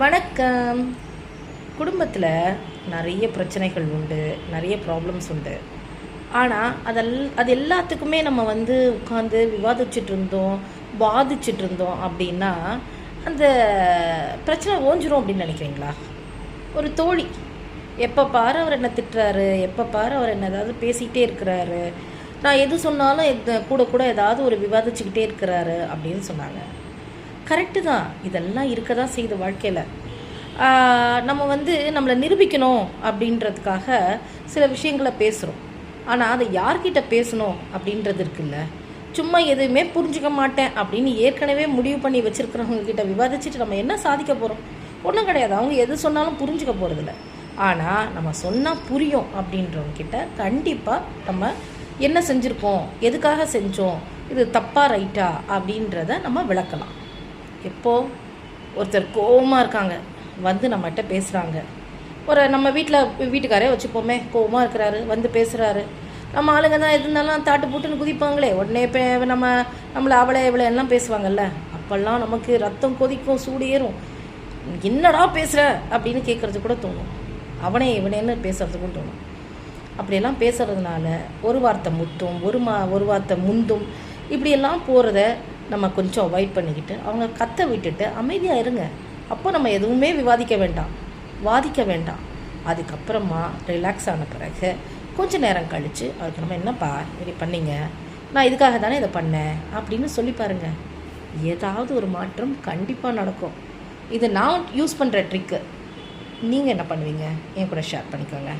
வணக்கம். குடும்பத்தில் நிறைய பிரச்சனைகள் உண்டு நிறைய ப்ராப்ளம்ஸ் உண்டு. ஆனால் அதெல் அது எல்லாத்துக்குமே நம்ம வந்து உட்காந்து விவாதிச்சுட்டு இருந்தோம் பாதிச்சுட்டு இருந்தோம் அப்படின்னா அந்த பிரச்சனை ஓஞ்சிரும் அப்படின்னு நினைக்கிறீங்களா? ஒரு தோழி எப்போ பாரு அவர் என்ன திட்டுறாரு எப்போ பாரு அவர் என்ன ஏதாவது பேசிக்கிட்டே இருக்கிறாரு நான் எது சொன்னாலும் கூட கூட ஏதாவது ஒரு விவாதிச்சுக்கிட்டே இருக்கிறாரு அப்படின்னு சொன்னாங்க. கரெக்டு தான். இதெல்லாம் இருக்க தான் செய்யுது வாழ்க்கையில் நம்ம வந்து நம்மளை நிரூபிக்கணும் அப்படின்றதுக்காக சில விஷயங்களை பேசுகிறோம் ஆனால் அதை யார்கிட்ட பேசணும் அப்படின்றது இருக்குல்ல? சும்மா எதுவுமே புரிஞ்சுக்க மாட்டேன் அப்படின்னு ஏற்கனவே முடிவு பண்ணி வச்சுருக்கிறவங்க கிட்ட விவாதிச்சுட்டு நம்ம என்ன சாதிக்க போகிறோம் ஒன்றும் கிடையாது. அவங்க எது சொன்னாலும் புரிஞ்சுக்க போகிறதில்ல ஆனால் நம்ம சொன்னால் புரியும் அப்படின்றவங்கிட்ட கண்டிப்பாக நம்ம என்ன செஞ்சுருக்கோம்? எதுக்காக செஞ்சோம்? இது தப்பாக ரைட்டா அப்படின்றத நம்ம விளக்கலாம். எப்போ ஒருத்தர் கோவமாக இருக்காங்க வந்து நம்மகிட்ட பேசுகிறாங்க ஒரு நம்ம வீட்டில் வீட்டுக்காரே வச்சுப்போமே கோவமாக இருக்கிறாரு வந்து பேசுகிறாரு நம்ம ஆளுங்க தான் எது இருந்தாலும் தாட்டு போட்டுன்னு குதிப்பாங்களே உடனே இப்போ நம்ம நம்மளை அவளை இவளை எல்லாம் பேசுவாங்கல்ல. அப்போல்லாம் நமக்கு ரத்தம் கொதிக்கும் சூடு ஏறும். என்னடா பேசுகிற அப்படின்னு கேட்குறது கூட தோணும். அவனே இவனேன்னு பேசுறதுக்கும் தோணும். அப்படியெல்லாம் பேசுறதுனால ஒரு வார்த்தை முத்தும் ஒரு மா ஒரு வார்த்தை முந்தும் இப்படியெல்லாம் போகிறத நம்ம கொஞ்சம் அவாய்ட் பண்ணிக்கிட்டு அவங்க கத்த விட்டுட்டு அமைதியாக இருங்க. அப்போ நம்ம எதுவுமே விவாதிக்க வேண்டாம். வாதிக்க வேண்டாம். அதுக்கப்புறமா ரிலாக்ஸ் ஆன பிறகு கொஞ்ச நேரம் கழித்து அதுக்கு நம்ம என்னப்பா இப்படி பண்ணீங்க? நான் இதுக்காக தானே இதை பண்ணேன்? அப்படின்னு சொல்லி பாருங்கள் ஏதாவது ஒரு மாற்றம் கண்டிப்பாக நடக்கும். இது நான் யூஸ் பண்ணுற ட்ரிக்கு நீங்கள் என்ன பண்ணுவீங்க? என் கூட ஷேர் பண்ணிக்கோங்க.